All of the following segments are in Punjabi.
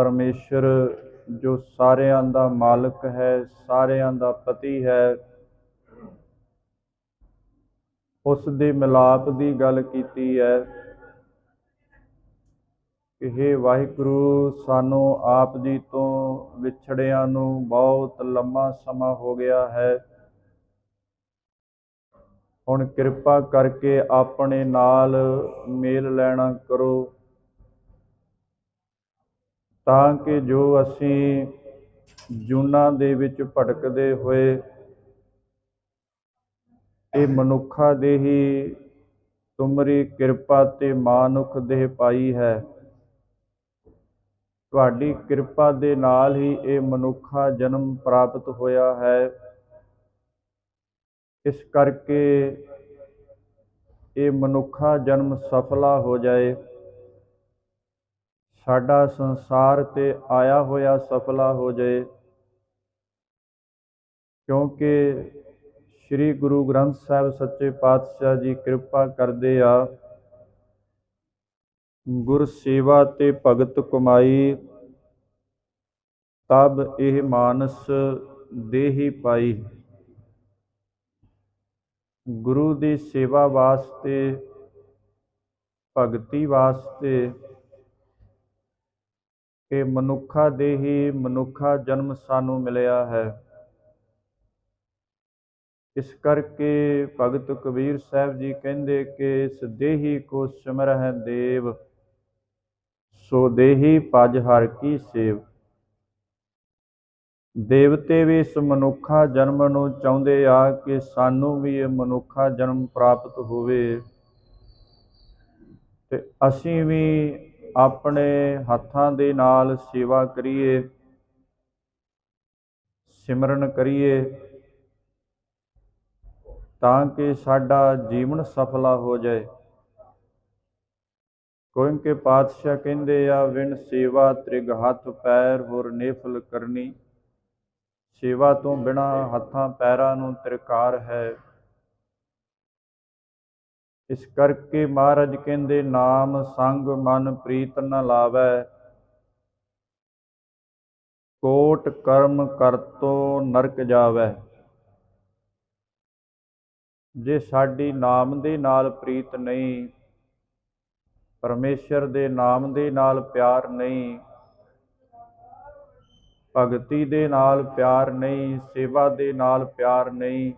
ਪਰਮੇਸ਼ਰ, ਜੋ ਸਾਰਿਆਂ ਦਾ ਮਾਲਕ ਹੈ, ਸਾਰਿਆਂ ਦਾ ਪਤੀ ਹੈ, ਉਸ ਦੇ ਮਿਲਾਪ ਦੀ ਗੱਲ ਕੀਤੀ ਹੈ। ਇਹ ਵਾਹਿਗੁਰੂ ਸਾਨੂੰ ਆਪ ਜੀ ਤੋਂ ਵਿਛੜਿਆਂ ਨੂੰ ਬਹੁਤ ਲੰਮਾ ਸਮਾਂ ਹੋ ਗਿਆ ਹੈ। ਹੁਣ ਕਿਰਪਾ ਕਰਕੇ ਆਪਣੇ ਨਾਲ ਮੇਲ ਲੈਣਾ ਕਰੋ। ਤਾਂ ਕਿ ਜੋ ਅਸੀਂ ਜੂਨਾਂ ਦੇ ਵਿੱਚ ਭਟਕਦੇ ਹੋਏ, ਇਹ ਮਨੁੱਖਾ ਦੇ ਹੀ ਤੁਮਰੀ ਕਿਰਪਾ ਤੇ ਮਾਨੁਖ ਦੇਹ ਪਾਈ ਹੈ। ਤੁਹਾਡੀ ਕਿਰਪਾ ਦੇ ਨਾਲ ਹੀ ਇਹ ਮਨੁੱਖਾ ਜਨਮ ਪ੍ਰਾਪਤ ਹੋਇਆ ਹੈ। ਇਸ ਕਰਕੇ ਇਹ ਮਨੁੱਖਾ ਜਨਮ ਸਫਲਾ ਹੋ ਜਾਏ। ਸਾਡਾ ਸੰਸਾਰ ਤੇ ਆਇਆ ਹੋਇਆ ਸਫਲਾ ਹੋ ਜਾਏ। ਕਿਉਂਕਿ ਸ੍ਰੀ ਗੁਰੂ ਗ੍ਰੰਥ ਸਾਹਿਬ ਸੱਚੇ ਪਾਤਸ਼ਾਹ ਜੀ ਕਿਰਪਾ ਕਰਦੇ ਆ, ਗੁਰ ਸੇਵਾ ਤੇ ਭਗਤ ਕਮਾਈ, ਤਬ ਇਹ ਮਾਨਸ ਦੇਹੀ ਪਾਈ। ਗੁਰੂ ਦੀ ਸੇਵਾ ਵਾਸਤੇ, ਭਗਤੀ ਵਾਸਤੇ ਕਿ ਮਨੁੱਖਾ ਦੇ ਮਨੁੱਖਾ ਜਨਮ ਸਾਨੂੰ ਮਿਲਿਆ ਹੈ। ਇਸ ਕਰਕੇ ਭਗਤ ਕਬੀਰ ਸਾਹਿਬ ਜੀ ਕਹਿੰਦੇ ਕਿ ਇਸ ਦੇਹੀ ਕੋ ਸਿਮਰਹਿ ਦੇਵ, ਸੋ ਦੇਹੀ ਪਜ ਹਰ ਕੀ ਸੇਵ। ਦੇਵਤੇ ਵੀ ਇਸ ਮਨੁੱਖਾ ਜਨਮ ਨੂੰ ਚਾਹੁੰਦੇ ਆ ਕਿ ਸਾਨੂੰ ਵੀ ਇਹ ਮਨੁੱਖਾ ਜਨਮ ਪ੍ਰਾਪਤ ਹੋਵੇ। ਤੇ ਅਸੀਂ ਵੀ ਆਪਣੇ ਹੱਥਾਂ ਦੇ ਨਾਲ ਸੇਵਾ ਕਰੀਏ, ਸਿਮਰਨ ਕਰੀਏ, ਤਾਂ ਕਿ ਸਾਡਾ ਜੀਵਨ ਸਫਲਾ ਹੋ ਜਾਏ। ਕਿਉਂਕਿ ਪਾਤਸ਼ਾਹ ਕਹਿੰਦੇ ਆ, ਵਿਣ ਸੇਵਾ ਤ੍ਰਿਗ ਹੱਥ ਪੈਰ ਹੋਰ ਨੇਫਲ ਕਰਨੀ। ਸੇਵਾ ਤੋਂ ਬਿਨਾ ਹੱਥਾਂ ਪੈਰਾਂ ਨੂੰ ਤ੍ਰਿਕਾਰ ਹੈ। ਇਸ ਕਰਕੇ ਮਹਾਰਾਜ ਕਹਿੰਦੇ, ਨਾਮ ਸੰਗ ਮਨ ਪ੍ਰੀਤ ਨ ਲਾਵੈ। ਕੋਟ ਕਰਮ ਕਰਤੋ ਨਰਕ ਜਾਵੈ। ਜੇ ਸਾਡੀ ਨਾਮ ਦੇ ਨਾਲ ਪ੍ਰੀਤ ਨਹੀਂ, ਪਰਮੇਸ਼ਰ ਦੇ ਨਾਮ ਦੇ ਨਾਲ ਪਿਆਰ ਨਹੀਂ, ਭਗਤੀ ਦੇ ਨਾਲ ਪਿਆਰ ਨਹੀਂ, ਸੇਵਾ ਦੇ ਨਾਲ ਪਿਆਰ ਨਹੀਂ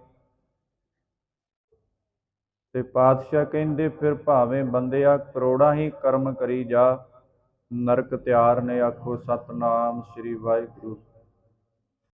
ਤੇ ਪਾਤਸ਼ਾਹ ਕਹਿੰਦੇ, ਫਿਰ ਭਾਵੇਂ ਬੰਦਿਆ ਕਰੋੜਾਂ ਹੀ ਕਰਮ ਕਰੀ ਜਾ, ਨਰਕ ਤਿਆਰ ਨੇ ਆਖੋ ਸਤਨਾਮ ਸ੍ਰੀ ਵਾਹਿਗੁਰੂ